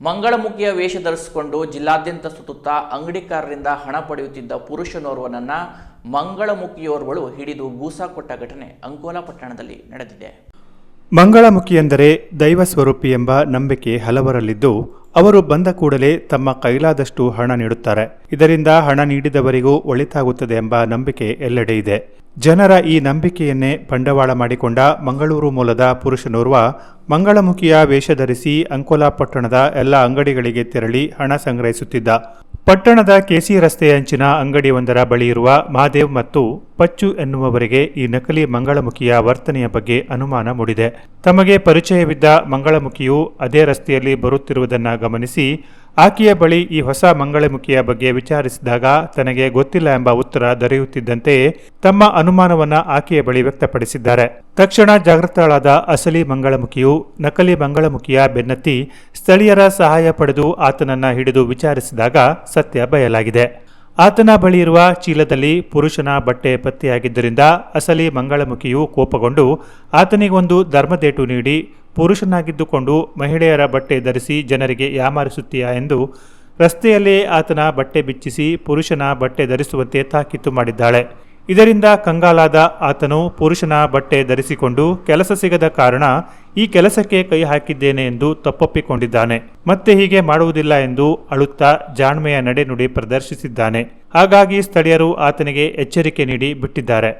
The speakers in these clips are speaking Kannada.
ಮಂಗಳಮುಖಿಯ ವೇಷ ಧರಿಸಿಕೊಂಡು ಜಿಲ್ಲಾದ್ಯಂತ ಸುತ್ತುತ್ತಾ ಅಂಗಡಿಕಾರರಿಂದ ಹಣ ಪಡೆಯುತ್ತಿದ್ದ ಪುರುಷನೋರ್ವನನ್ನ ಮಂಗಳಮುಖಿಯೋರ್ವಳು ಹಿಡಿದು ಗೂಸಾ ಕೊಟ್ಟ ಘಟನೆ ಅಂಕೋಲಾ ಪಟ್ಟಣದಲ್ಲಿ ನಡೆದಿದೆ. ಮಂಗಳಮುಖಿ ಎಂದರೆ ದೈವ ಸ್ವರೂಪಿ ಎಂಬ ನಂಬಿಕೆ ಹಲವರಲ್ಲಿದ್ದು, ಅವರು ಬಂದ ಕೂಡಲೇ ತಮ್ಮ ಕೈಲಾದಷ್ಟು ಹಣ ನೀಡುತ್ತಾರೆ. ಇದರಿಂದ ಹಣ ನೀಡಿದವರಿಗೂ ಒಳಿತಾಗುತ್ತದೆ ಎಂಬ ನಂಬಿಕೆ ಎಲ್ಲೆಡೆ ಇದೆ. ಜನರ ಈ ನಂಬಿಕೆಯನ್ನೇ ಬಂಡವಾಳ ಮಾಡಿಕೊಂಡ ಮಂಗಳೂರು ಮೂಲದ ಪುರುಷನೋರ್ವ ಮಂಗಳಮುಖಿಯ ವೇಷ ಧರಿಸಿ ಅಂಕೋಲಾ ಪಟ್ಟಣದ ಎಲ್ಲ ಅಂಗಡಿಗಳಿಗೆ ತೆರಳಿ ಹಣ ಸಂಗ್ರಹಿಸುತ್ತಿದ್ದ. ಪಟ್ಟಣದ ಕೆಸಿ ರಸ್ತೆಯ ಅಂಚಿನ ಅಂಗಡಿಯೊಂದರ ಬಳಿ ಇರುವ ಮಹಾದೇವ್ ಮತ್ತು ಪಚ್ಚು ಎನ್ನುವವರಿಗೆ ಈ ನಕಲಿ ಮಂಗಳಮುಖಿಯ ವರ್ತನೆಯ ಬಗ್ಗೆ ಅನುಮಾನ ಮೂಡಿದೆ. ತಮಗೆ ಪರಿಚಯವಿದ್ದ ಮಂಗಳಮುಖಿಯು ಅದೇ ರಸ್ತೆಯಲ್ಲಿ ಬರುತ್ತಿರುವುದನ್ನು ಗಮನಿಸಿ ಆಕೆಯ ಬಳಿ ಈ ಹೊಸ ಮಂಗಳಮುಖಿಯ ಬಗ್ಗೆ ವಿಚಾರಿಸಿದಾಗ ತನಗೆ ಗೊತ್ತಿಲ್ಲ ಎಂಬ ಉತ್ತರ ದೊರೆಯುತ್ತಿದ್ದಂತೆ ತಮ್ಮ ಅನುಮಾನವನ್ನ ಆಕೆಯ ಬಳಿ ವ್ಯಕ್ತಪಡಿಸಿದ್ದಾರೆ. ತಕ್ಷಣ ಜಾಗೃತಳಾದ ಅಸಲಿ ಮಂಗಳಮುಖಿಯು ನಕಲಿ ಮಂಗಳಮುಖಿಯ ಬೆನ್ನತ್ತಿ ಸ್ಥಳೀಯರ ಸಹಾಯ ಪಡೆದು ಆತನನ್ನ ಹಿಡಿದು ವಿಚಾರಿಸಿದಾಗ ಸತ್ಯ ಬಯಲಾಗಿದೆ. ಆತನ ಬಳಿ ಇರುವ ಚೀಲದಲ್ಲಿ ಪುರುಷನ ಬಟ್ಟೆ ಪತ್ತೆಯಾಗಿದ್ದರಿಂದ ಅಸಲಿ ಮಂಗಳಮುಖಿಯು ಕೋಪಗೊಂಡು ಆತನಿಗೊಂದು ಧರ್ಮದೇಟು ನೀಡಿ ಪುರುಷನಾಗಿದ್ದುಕೊಂಡು ಮಹಿಳೆಯರ ಬಟ್ಟೆ ಧರಿಸಿ ಜನರಿಗೆ ಯಾಮಾರಿಸುತ್ತೀಯಾ ಎಂದು ರಸ್ತೆಯಲ್ಲೇ ಆತನ ಬಟ್ಟೆ ಬಿಚ್ಚಿಸಿ ಪುರುಷನ ಬಟ್ಟೆ ಧರಿಸುವಂತೆ ತಾಕೀತು ಮಾಡಿದ್ದಾಳೆ. ಇದರಿಂದ ಕಂಗಾಲಾದ ಆತನು ಪುರುಷನ ಬಟ್ಟೆ ಧರಿಸಿಕೊಂಡು ಕೆಲಸ ಸಿಗದ ಕಾರಣ ಈ ಕೆಲಸಕ್ಕೆ ಕೈ ಹಾಕಿದ್ದೇನೆ ಎಂದು ತಪ್ಪೊಪ್ಪಿಕೊಂಡಿದ್ದಾನೆ. ಮತ್ತೆ ಹೀಗೆ ಮಾಡುವುದಿಲ್ಲ ಎಂದು ಅಳುತ್ತಾ ಜಾಣ್ಮೆಯ ನಡೆನುಡಿ ಪ್ರದರ್ಶಿಸಿದ್ದಾನೆ. ಹಾಗಾಗಿ ಸ್ಥಳೀಯರು ಆತನಿಗೆ ಎಚ್ಚರಿಕೆ ನೀಡಿ ಬಿಟ್ಟಿದ್ದಾರೆ.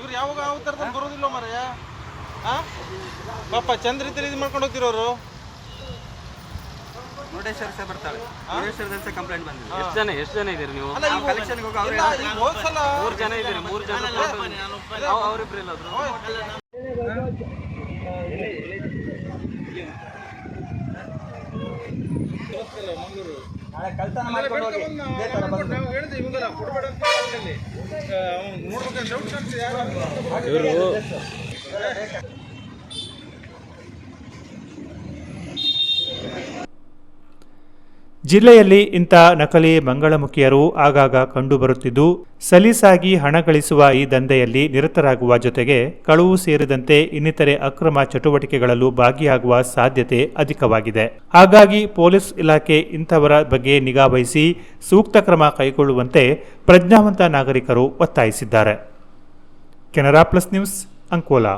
ಇವ್ರು. ಯಾವಾಗ ಹಾ ಪಾಪ ಚಂದ್ರ ಇದು ಮಾಡ್ಕೊಂಡು ಹೋಗ್ತಿರೋರು? ಮುರುಡೇಶ್ವರ ಸಹ ಬರ್ತಾಳೆ ಮುರುಡೇಶ್ವರದಲ್ಲಿ ಸಹ ಕಂಪ್ಲೇಂಟ್ ಬಂದಿದೆ. ಎಷ್ಟು ಜನ ಎಷ್ಟು ಜನ ಇದ್ದೀರಿ ನೀವು? ಅಲ್ಲ ಈಗ ಹೋಗಿ ಅವ್ರು ಮೂರು ಜನ ಇದ್ದೀರಿ ಮೂರು ಜನ photo- ಅವ್- ಅವ್ರಿಬ್ರು ಎಲ್ಲಾದ್ರು ನಾಳೆ ಕಳ್ತನ ಮಾಡ್ಕೊಂಡು ಹೋಗಿ. ಇದೇ ಬಂದು. ನಾವು ಹೇಳಿದ್ವಿ ಇವಂಗೆಲ್ಲ ಕೊಡ್ಬೇಡ ಅಂತ ಹೇಳಿ. ಆ, ಅವ್ನು ನೋಡ್ಬೇಕಂತ doubt ಕಾಣ್ತದೆ ಯಾರು ಅಂತ. ಜಿಲ್ಲೆಯಲ್ಲಿ ಇಂಥ ನಕಲಿ ಮಂಗಳಮುಖಿಯರು ಆಗಾಗ ಕಂಡುಬರುತ್ತಿದ್ದು, ಸಲೀಸಾಗಿ ಹಣ ಗಳಿಸುವ ಈ ದಂಧೆಯಲ್ಲಿ ನಿರತರಾಗುವ ಜೊತೆಗೆ ಕಳುವು ಸೇರಿದಂತೆ ಇನ್ನಿತರೆ ಅಕ್ರಮ ಚಟುವಟಿಕೆಗಳಲ್ಲೂ ಭಾಗಿಯಾಗುವ ಸಾಧ್ಯತೆ ಅಧಿಕವಾಗಿದೆ. ಹಾಗಾಗಿ ಪೊಲೀಸ್ ಇಲಾಖೆ ಇಂಥವರ ಬಗ್ಗೆ ನಿಗಾ ವಹಿಸಿ ಸೂಕ್ತ ಕ್ರಮ ಕೈಗೊಳ್ಳುವಂತೆ ಪ್ರಜ್ಞಾವಂತ ನಾಗರಿಕರು ಒತ್ತಾಯಿಸಿದ್ದಾರೆ. Canara plus news Ankola